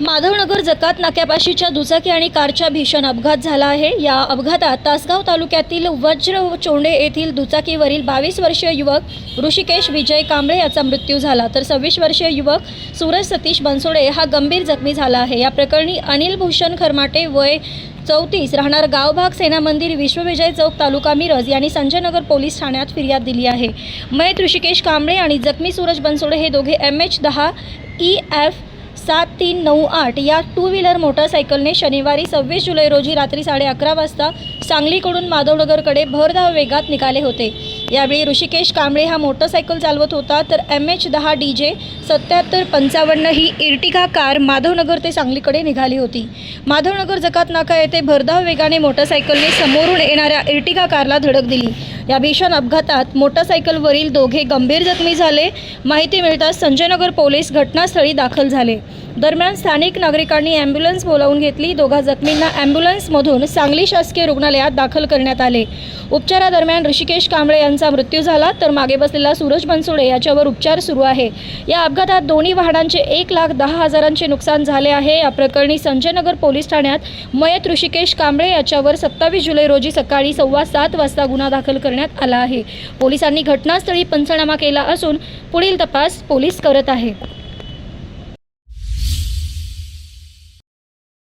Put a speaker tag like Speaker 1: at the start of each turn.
Speaker 1: माधवनगर जकात नाक्यापाशीच्या दुचाकी आणि कारच्या भीषण अपघात झाला आहे. या अपघातात तासगाव तालुक्यातील वज्र चोंडे येथील दुचाकीवरील बावीस वर्षीय युवक ऋषिकेश विजय कांबळे याचा मृत्यू झाला. तर सव्वीस वर्षीय युवक सूरज सतीश बनसोडे हा गंभीर जखमी झाला आहे. या प्रकरणी अनिल भूषण खरमाटे वय चौतीस राहणार गावभाग सेना मंदिर विश्वविजय चौक तालुका मिरज यांनी संजयनगर पोलीस ठाण्यात फिर्याद दिली आहे. मयत ऋषिकेश कांबळे आणि जखमी सूरज बनसोडे हे दोघे एम एच दहा ई एफ सात तीन नऊ आठ या टू व्हीलर मोटारसायकलने शनिवारी सव्वीस जुलै रोजी रात्री साडे अकरा वाजता सांगलीकडून माधवनगरकडे भरधाव वेगात निघाले होते. यावेळी ऋषिकेश कांबळे हा मोटरसायकल चालवत होता तर एम एच दहा डी जे सत्याहत्तर पंचावन्न ही इर्टिगा कार माधवनगर ते सांगलीकडे निघाली होती. माधवनगर जकात नाका येथे भरधाव वेगाने मोटरसायकलने समोरून येणाऱ्या इर्टिगा कारला धडक दिली. या भीषण अपघातात मोटरसायकलवरील दोघे गंभीर जखमी झाले. माहिती मिळताच संजयनगर पोलीस घटनास्थळी दाखल झाले. दरम्यान स्थानिक नागरिकांनी ॲम्ब्युलन्स बोलावून घेतली. दोघा जखमींना ॲम्ब्युलन्समधून सांगली शासकीय रुग्णालयात दाखल करण्यात आले. उपचारादरम्यान ऋषिकेश कांबळे यांचा मृत्यू झाला तर मागे बसलेला सूरज बनसोडे याच्यावर उपचार सुरू आहे. या अपघातात दोन्ही वाहनांचे एक लाख दहा हजारांचे नुकसान झाले आहे. या प्रकरणी संजयनगर पोलीस ठाण्यात मयत ऋषिकेश कांबळे याच्यावर सत्तावीस जुलै रोजी सकाळी सव्वा सात वाजता गुन्हा दाखल करण्यात आला आहे. पोलिसांनी घटनास्थळी पंचनामा केला असून पुढील तपास पोलीस करत आहे